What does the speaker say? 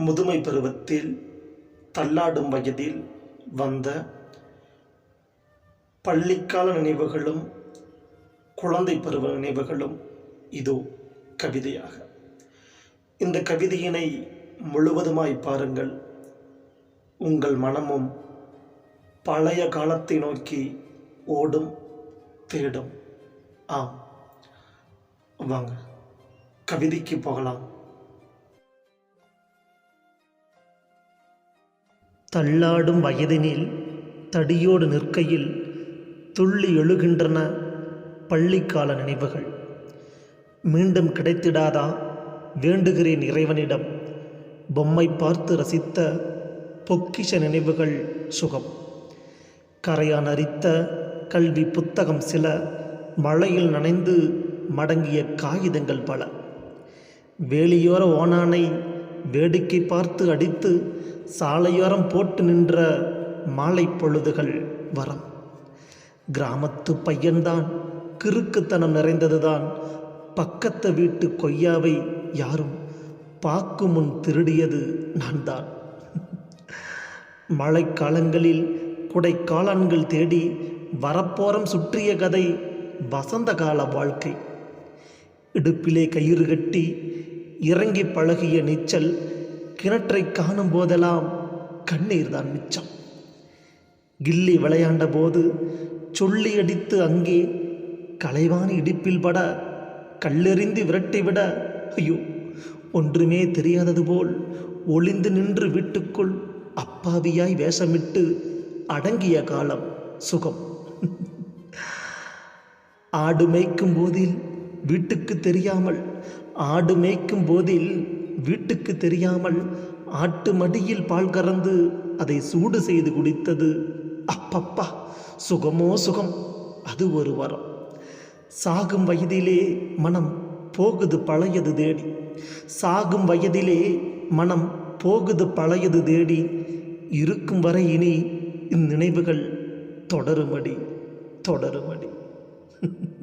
முதுமை பருவத்தில் தள்ளாடும் வயதில் வந்த பள்ளிக்கால நினைவுகளும் குழந்தை பருவ நினைவுகளும் இதோ கவிதையாக. இந்த கவிதையினை முழுவதுமாய் பாருங்கள். உங்கள் மனமும் பழைய காலத்தை நோக்கி ஓடும் தேடும். ஆம். வாங்க கவிதைக்கு போகலாம். தள்ளாடும் வயதினில் தடியோடு நிற்கையில் துள்ளி எழுகின்றன பள்ளிக்கால நினைவுகள். மீண்டும் கிடைத்திடாதா? வேண்டுகிறேன் இறைவனிடம். பொம்மை பார்த்து ரசித்த பொக்கிஷ நினைவுகள் சுகம். கரையான் அரித்த கல்வி புத்தகம் சில மழையில் நனைந்து மடங்கிய காகிதங்கள் பல. வேலியோர ஓனானை வேடிக்கை பார்த்து அடித்து சாலையோரம் போட்டு நின்ற மாலை பொழுதுகள் வரம். கிராமத்து பையன்தான் கிறுக்குத்தனம் நிறைந்ததுதான். பக்கத்து வீட்டு கொய்யாவை யாரும் பாக்கு முன் திருடியது நான் தான் மழைக்காலங்களில் குடைக்காலான்கள் தேடி வரப்போரம் சுற்றிய கதை வசந்த கால வாழ்க்கை. இடுப்பிலே கயிறு கட்டி இறங்கி பழகிய நீச்சல் கிணற்றை காணும் போதெல்லாம் கண்ணீர் தான் மிச்சம். கில்லி விளையாண்ட போது சொல்லி அடித்து அங்கே கலைவான இடிப்பில் பட கல்லெறிந்து விரட்டிவிட ஐயோ ஒன்றுமே தெரியாதது போல் ஒளிந்து நின்று வீட்டுக்குள் அப்பாவியாய் வேஷமிட்டு அடங்கிய காலம் சுகம். ஆடு மேய்க்கும் போதில் வீட்டுக்கு தெரியாமல் ஆடு மேய்க்கும் போதில் வீட்டுக்கு தெரியாமல் ஆட்டு மடியில் பால் கறந்து அதை சூடு செய்து குடித்தது. அப்பப்பா சுகமோ சுகம். அது ஒரு வரம். சாகும் வயதிலே மனம் போகுது பழையது தேடி. சாகும் வயதிலே மனம் போகுது பழையது தேடி. இருக்கும் வரை இனி இந்நினைவுகள் தொடருமடி தொடருமடி.